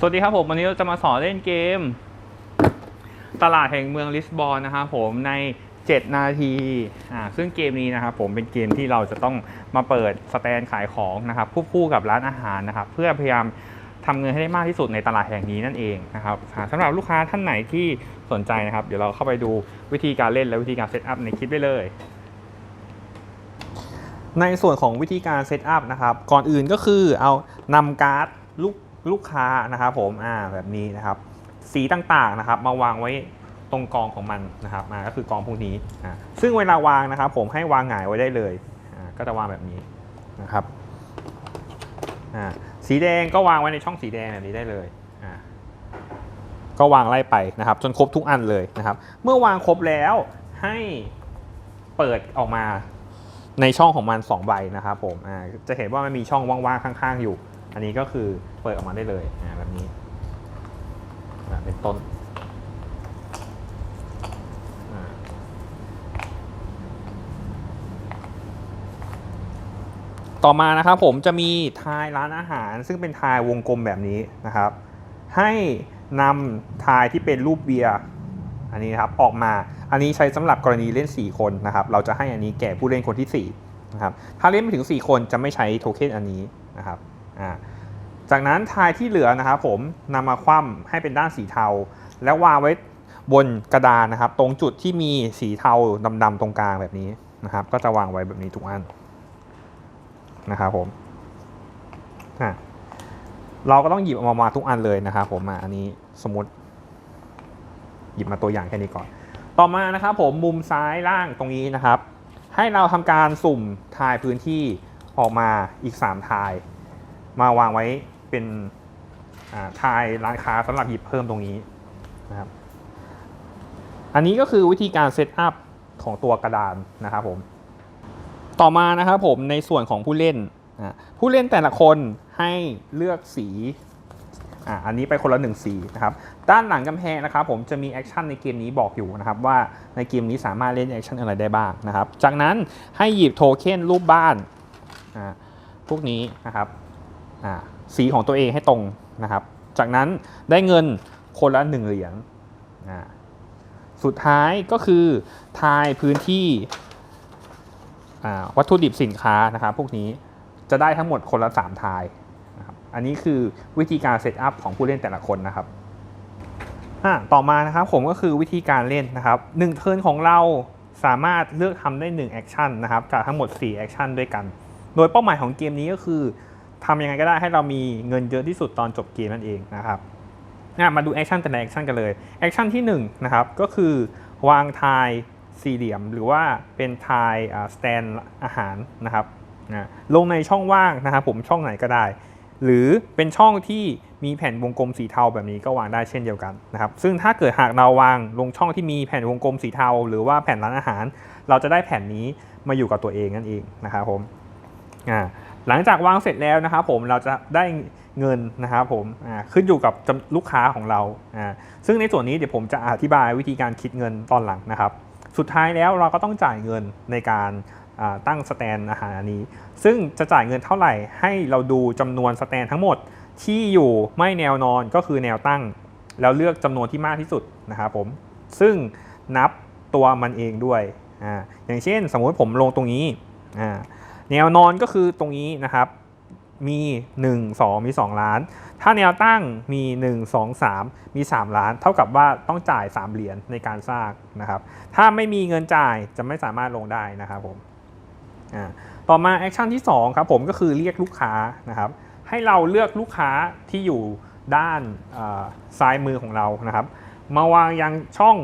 สวัสดีครับผม วันนี้เราจะมาสอนเล่นเกม ตลาดแห่งเมืองลิสบอนนะครับผมใน 7 นาทีอ่าซึ่งเกมนี้นะครับผมเป็นเกมที่เราจะต้องมาเปิดสแตนขายของนะครับควบคู่กับร้านอาหารนะครับ เพื่อพยายามทำเงินให้ได้มากที่สุดในตลาดแห่งนี้นั่นเองนะครับอ่าสำหรับลูกค้าท่านไหนที่สนใจนะครับ เดี๋ยวเราเข้าไปดูวิธีการเล่นและวิธีการเซตอัพในคลิปได้เลยในส่วนของวิธีการเซตอัพนะครับ ก่อนอื่นก็คือเอานำการ์ดลูก ลูกค้านะครับผมอ่าแบบนี้นะครับสีต่างๆนะครับ มาวางไว้ตรงกองของมันนะครับอ่าก็คือกองพวกนี้อ่าซึ่งเวลาวางนะครับ ผมให้วางหงายไว้ได้เลยอ่าก็จะวางแบบนี้นะครับอ่าสีแดงก็วางไว้ในช่องสีแดงแบบนี้ได้เลยอ่าก็วางไล่ไปนะครับ จนครบทุกอันเลยนะครับ เมื่อวางครบแล้วให้เปิดออกมาในช่องของมัน2ใบนะครับผมอ่าจะเห็นว่ามันมีช่องว่างๆข้าง ๆอยู่ อันนี้ก็คือเปิดออกมาได้เลยแบบนี้เป็นต้นต่อมานะครับผมจะมีทายร้านอาหาร ซึ่งเป็นทายวงกลมแบบนี้นะครับ ให้นำทายที่เป็นรูปเบียร์อันนี้นะครับออกมาอันนี้ใช้สำหรับกรณีเล่น 4 คนนะครับ เราจะให้อันนี้แก่ผู้เล่นคนที่4นะครับถ้าเล่นไม่ถึง 4 คนจะไม่ใช้โทเค็นอันนี้นะครับ จากนั้นทายที่เหลือนะครับผมนำมาคว่ำให้เป็นด้านสีเทา แล้ววางไว้บนกระดานนะครับ ตรงจุดที่มีสีเทาดำๆตรงกลางแบบนี้นะครับ ก็จะวางไว้แบบนี้ทุกอันนะครับผมเราก็ต้องหยิบออกมามาทุกอันเลยนะครับผมอันนี้สมมติหยิบมาตัวอย่างแค่นี้ก่อน ต่อมานะครับผมมุมซ้ายล่างตรงนี้นะครับ ให้เราทำการสุ่มทายพื้นที่ออกมาอีก 3 ทาย มาวางไว้เป็นอ่าทายร้านค้าสำหรับหยิบเพิ่มตรงนี้นะครับอันนี้ก็คือวิธีการเซตอัพของตัวกระดานนะครับผมต่อมานะครับผมในส่วนของผู้เล่น ผู้เล่นแต่ละคนให้เลือกสีอันนี้ไปคนละหนึ่งสีนะครับด้านหลังกำแพงนะครับผมจะมีแอคชั่นในเกมนี้บอกอยู่นะครับว่าในเกมนี้สามารถเล่นแอคชั่นอะไรได้บ้างนะครับจากนั้นให้หยิบโทเค็นรูปบ้านพวกนี้นะครับ สีของตัวเองให้ตรงนะครับ จากนั้นได้เงินคนละหนึ่งเหรียญสุดท้ายก็คือทายพื้นที่วัตถุดิบสินค้านะครับพวกนี้จะได้ทั้งหมดคนละ 3 ทายนะครับอันนี้คือวิธีการเซตอัพของผู้เล่นแต่ละคนนะครับต่อมานะครับผมก็คือวิธีการเล่นนะครับหนึ่งเทิร์นของเราสามารถเลือกทำได้1แอคชั่นนะครับจากทั้งหมด4แอคชั่นด้วยกัน โดยเป้าหมายของเกมนี้ก็คือ ทำยังไงก็ได้ให้เรามีเงินเยอะที่สุดตอนจบเกมนั่นเองนะครับอะมาดูแอคชั่นแต่ละแอคชั่นกันเลยแอคชั่นที่1นะครับก็คือวางทายสี่เหลี่ยม หรือว่าเป็นทายสแตนอาหารนะครับนะลงในช่องว่างนะครับผมช่องไหนก็ได้ หรือเป็นช่องที่มีแผ่นวงกลมสีเทาแบบนี้ก็วางได้เช่นเดียวกันนะครับซึ่งถ้าเกิดหากเราวางลงช่องที่มีแผ่นวงกลมสีเทา หรือว่าแผ่นร้านอาหาร เราจะได้แผ่นนี้มาอยู่กับตัวเองนั่นเองนะครับผมอ่า หลังจากวางเสร็จแล้วนะครับผมเราจะได้เงินนะครับผมขึ้นอยู่กับลูกค้าของเราอ่าซึ่งในส่วนนี้เดี๋ยวผมจะอธิบายวิธีการคิดเงินตอนหลังนะครับ สุดท้ายแล้วเราก็ต้องจ่ายเงินในการตั้งสแตนอาหารอันนี้ ซึ่งจะจ่ายเงินเท่าไหร่ให้เราดูจำนวนสแตนทั้งหมดที่อยู่ไม่แนวนอนก็คือแนวตั้ง แล้วเลือกจำนวนที่มากที่สุดนะครับผม ซึ่งนับตัวมันเองด้วยอ่าอย่างเช่นสมมุติผมลงตรงนี้อ่า แนวนอนก็คือตรงนี้นะครับมี 1 2 มี 2 ล้าน ถ้าแนวตั้งมี 1 2 3 มี 3 ล้าน เท่ากับว่าต้องจ่าย 3 เหรียญในการสร้างนะครับ ถ้าไม่มีเงินจ่ายจะไม่สามารถลงได้นะครับผมอ่าต่อมาแอคชั่นที่2ครับผมก็คือเรียกลูกค้านะครับ ให้เราเลือกลูกค้าที่อยู่ด้านซ้ายมือของเรานะครับ มาวางยังช่อง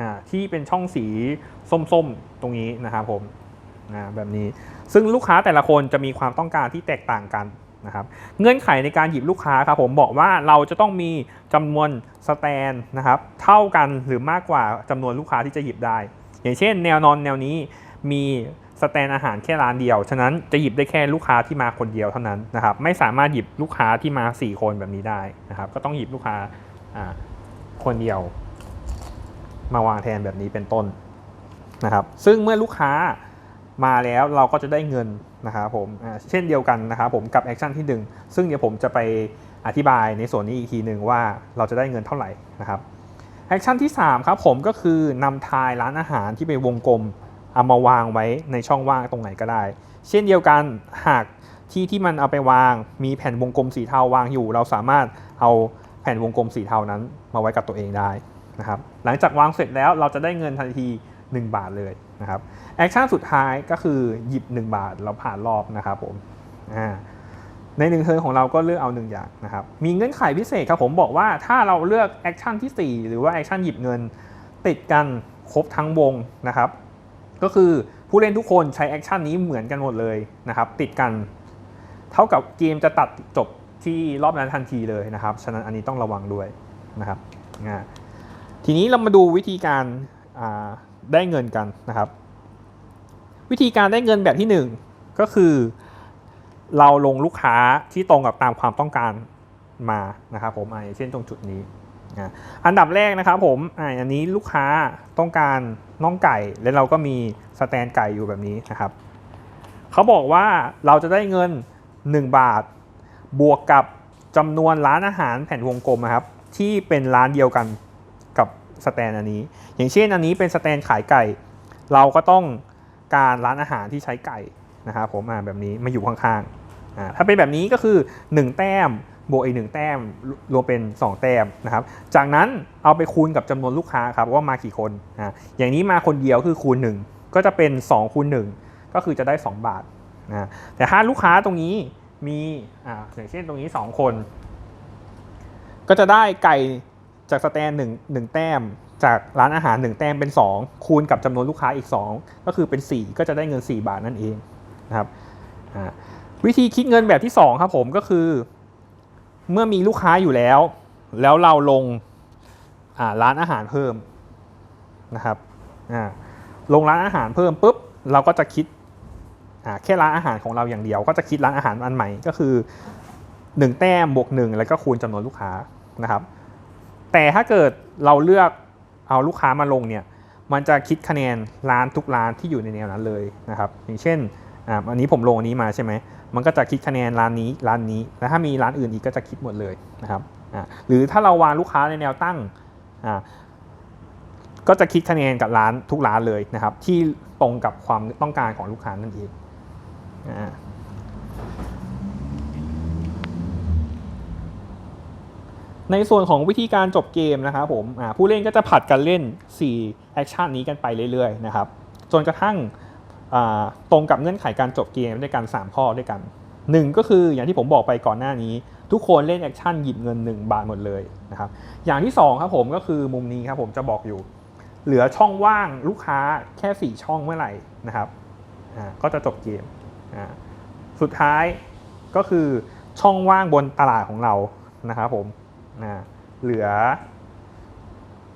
อาที่เป็นช่องสีส้มๆตรงนี้นะครับผม แบบนี้ ซึ่งลูกค้าแต่ละคนจะมีความต้องการที่แตกต่างกันนะครับ เงื่อนไขในการหยิบลูกค้าครับผมบอกว่าเราจะต้องมีจำนวนสแตนนะครับเท่ากันหรือมากกว่าจำนวนลูกค้าที่จะหยิบได้ อย่างเช่น แนวนอนแนวนี้มีสแตนอาหารแค่ร้านเดียว ฉะนั้นจะหยิบได้แค่ลูกค้าที่มาคนเดียวเท่านั้นนะครับ ไม่สามารถหยิบลูกค้าที่มา 4 คนแบบนี้ได้นะครับ ก็ต้องหยิบลูกค้าคนเดียว มาวางแทนแบบนี้เป็นต้นนะครับ ซึ่งเมื่อลูกค้า มาแล้วเราก็จะได้เงินนะครับผมเช่นเดียวกันนะครับผมกับแอคชั่นที่หนึ่งซึ่งเดี๋ยวผมจะไปอธิบายในส่วนนี้อีกทีหนึ่งว่าเราจะได้เงินเท่าไหร่นะครับแอคชั่นที่3ครับผมก็คือนำทายร้านอาหารที่เป็นวงกลมเอามาวางไว้ในช่องว่างตรงไหนก็ได้ เช่นเดียวกันหากที่ที่มันเอาไปวางมีแผ่นวงกลมสีเทาวางอยู่ เราสามารถเอาแผ่นวงกลมสีเทานั้นมาไว้กับตัวเองได้นะครับหลังจากวางเสร็จแล้วเราจะได้เงินทันที 1 บาทเลย นะครับแอคชั่นสุดท้ายก็คือหยิบ 1 บาทเราผ่านรอบนะครับผมอ่าในหนึ่งเทิร์นของเราก็เลือกเอาหนึ่งอย่างนะครับ มีเงื่อนไขพิเศษครับผมบอกว่าถ้าเราเลือกแอคชั่นที่ 4 หรือว่าแอคชั่นหยิบเงิน ติดกันครบทั้งวงนะครับ ก็คือผู้เล่นทุกคนใช้แอคชั่นนี้เหมือนกันหมดเลยนะครับ ติดกัน เท่ากับเกมจะตัดจบที่รอบนั้นทันทีเลยนะครับ ฉะนั้นอันนี้ต้องระวังด้วยนะครับทีนี้เรามาดูวิธีการ ได้เงินกันนะครับ วิธีการได้เงินแบบที่หนึ่งก็คือ เราลงลูกค้าที่ตรงกับตามความต้องการมานะครับผมอ่าอย่างเช่นตรงจุดนี้อันดับแรกนะครับผมอ่าอันนี้ลูกค้าต้องการน่องไก่ แล้วเราก็มีสแตนไก่อยู่แบบนี้นะครับเขาบอกว่าเราจะได้เงิน 1 บาท บวกกับจำนวนร้านอาหารแผ่นวงกลมนะครับที่เป็นร้านเดียวกัน สแตนอันนี้ อย่างเช่นอันนี้เป็นสแตนขายไก่ เราก็ต้องการร้านอาหารที่ใช้ไก่นะครับผมอ่าแบบนี้มาอยู่ข้างๆอ่าถ้าเป็นแบบนี้ก็คือ 1 แต้มบวกอีกหนึ่งแต้มรวมเป็น 2 แต้มนะครับ จากนั้นเอาไปคูณกับจำนวนลูกค้าครับว่ามากี่คนอ่าอย่างนี้มาคนเดียวคือคูณ 1 ก็จะเป็น2คูณ1ก็คือจะได้ 2 บาทนะแต่ถ้าลูกค้าตรงนี้มีอ่าอย่างเช่นตรงนี้ 2 คน ก็จะได้ไก่ จากสแตน1 1แต้ม จากร้านอาหาร 1 แต้มเป็น 2 คูณกับจำนวนลูกค้าอีก 2 ก็คือเป็น 4 ก็จะได้เงิน 4 บาทนั่นเองนะครับวิธีคิดเงินแบบที่ 2 ครับผมก็คือ เมื่อมีลูกค้าอยู่แล้ว แล้วเราลงาร้านอาหารเพิ่มนะครับลงร้านอาหารเพิ่มปุ๊บเราก็จะคิดแค่ร้านอาหารของเราอย่างเดียว ก็จะคิดร้านอาหารอันใหม่ก็คือ 1 แต้มบวก1แล้วก็คูณจำนวนลูกค้านะครับ แต่ถ้าเกิดเราเลือกเอาลูกค้ามาลงเนี่ยมันจะคิดคะแนนร้านทุกร้านที่อยู่ในแนวนั้นเลยนะครับอย่างเช่นอ่าอันนี้ผมลงอันนี้มาใช่ไหมมันก็จะคิดคะแนนร้านนี้ร้านนี้ แล้วถ้ามีร้านอื่นอีกก็จะคิดหมดเลยนะครับอ่าหรือถ้าเราวางลูกค้าในแนวตั้งอ่าก็จะคิดคะแนนกับร้านทุกร้านเลยนะครับ ที่ตรงกับความต้องการของลูกค้านั่นเองอ่า ในส่วนของวิธีการจบเกมนะครับผมผู้เล่นก็จะผัดกันเล่น4แอคชั่นนี้กันไปเรื่อยๆนะครับจนกระทั่งตรงกับเงื่อนไขการจบเกมด้วยกัน 3 ข้อด้วยกัน 1 ก็คืออย่างที่ผมบอกไปก่อนหน้านี้ ทุกคนเล่นแอคชั่นหยิบเงิน 1 บาทหมดเลยนะครับอย่างที่ 2 ครับผมก็คือมุมนี้ครับผมจะบอกอยู่ เหลือช่องว่างลูกค้าแค่ 4 ช่องเมื่อไหร่นะครับก็จะจบเกมสุดท้ายก็คือช่องว่างบนตลาดของเรานะครับผม อ่าเหลือ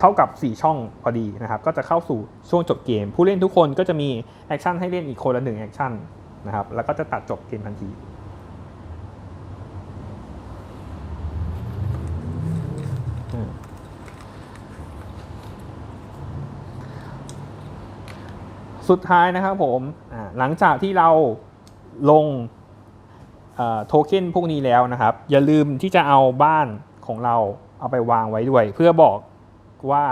เท่ากับ 4 ช่องพอดีนะครับ ก็จะเข้าสู่ช่วงจบเกม ผู้เล่นทุกคนก็จะมีแอคชั่นให้เล่นอีกคนละหนึ่งแอคชั่นนะครับแล้วก็จะตัดจบเกมทันทีสุดท้ายนะครับผมหลังจากที่เราลงโทเค็นพวกนี้แล้วนะครับ อย่าลืมที่จะเอาบ้าน ของเราเอาไปวางไว้ด้วย เพื่อบอกว่า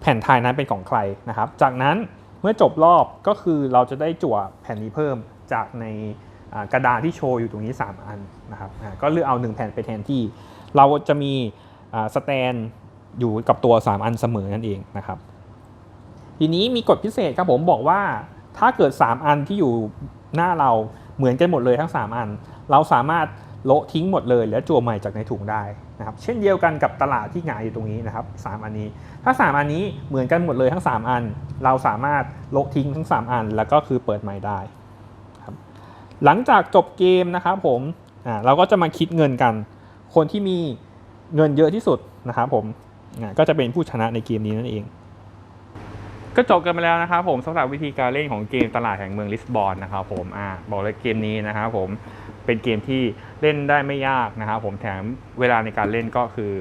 แผ่นทายนั้นเป็นของใครนะครับ จากนั้นเมื่อจบรอบก็คือเราจะได้จั่วแผ่นนี้เพิ่มจากในกระดาษที่โชว์อยู่ตรงนี้ 3 อันนะครับก็เลือกเอา 1 แผ่นไปแทนที่ เราจะมีสแตนอยู่กับตัว 3 อันเสมอนั่นเองนะครับ ทีนี้มีกฎพิเศษครับผมบอกว่าถ้าเกิด 3 อันที่อยู่หน้าเราเหมือนกันหมดเลยทั้ง 3 อัน เราสามารถ โละทิ้งหมดเลยแล้วจั่วใหม่จากในถุงได้นะครับเช่นเดียวกันกับตลาดที่หงายอยู่ตรงนี้นะครับ3อันนี้ ถ้า 3 อันนี้เหมือนกันหมดเลยทั้ง 3 อัน เราสามารถโละทิ้งทั้ง 3 อัน แล้วก็คือเปิดใหม่ได้ครับหลังจากจบเกมนะครับผมอ่าเราก็จะมาคิดเงินกัน คนที่มีเงินเยอะที่สุดนะครับผมอ่าก็จะเป็นผู้ชนะในเกมนี้นั่นเอง ก็จบกันไปแล้วนะครับผมสำหรับวิธีการเล่นของเกมตลาดแห่งเมืองลิสบอนนะครับผมอ่าบอกเลยเกมนี้นะครับผม เป็นเกมที่เล่นได้ไม่ยากนะครับผมแถมเวลาในการเล่นก็คือ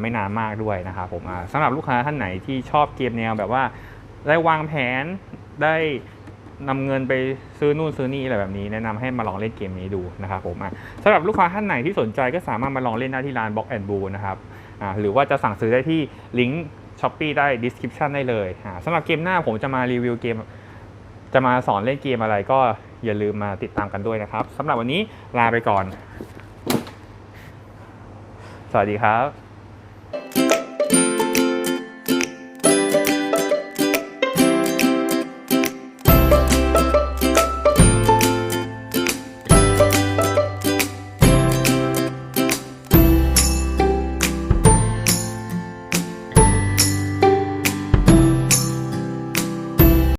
ไม่นานมากด้วยนะครับผมสำหรับลูกค้าท่านไหนที่ชอบเกมแนวแบบว่าได้วางแผนได้นำเงินไปซื้อนู่นซื้อนี่อะไรแบบนี้ แนะนำให้มาลองเล่นเกมนี้ดูนะครับผมสำหรับลูกค้าท่านไหนที่สนใจก็สามารถมาลองเล่นได้ที่ร้าน Box and Blue นะครับหรือว่าจะสั่งซื้อได้ที่ลิงก์ช้อปปีได้ description ได้เลยสำหรับเกมหน้าผมจะมารีวิวเกม จะมาสอนเล่นเกมอะไรก็ อย่าลืมมาติดตามกันด้วยนะครับสำหรับวันนี้ลาไปก่อน สวัสดีครับ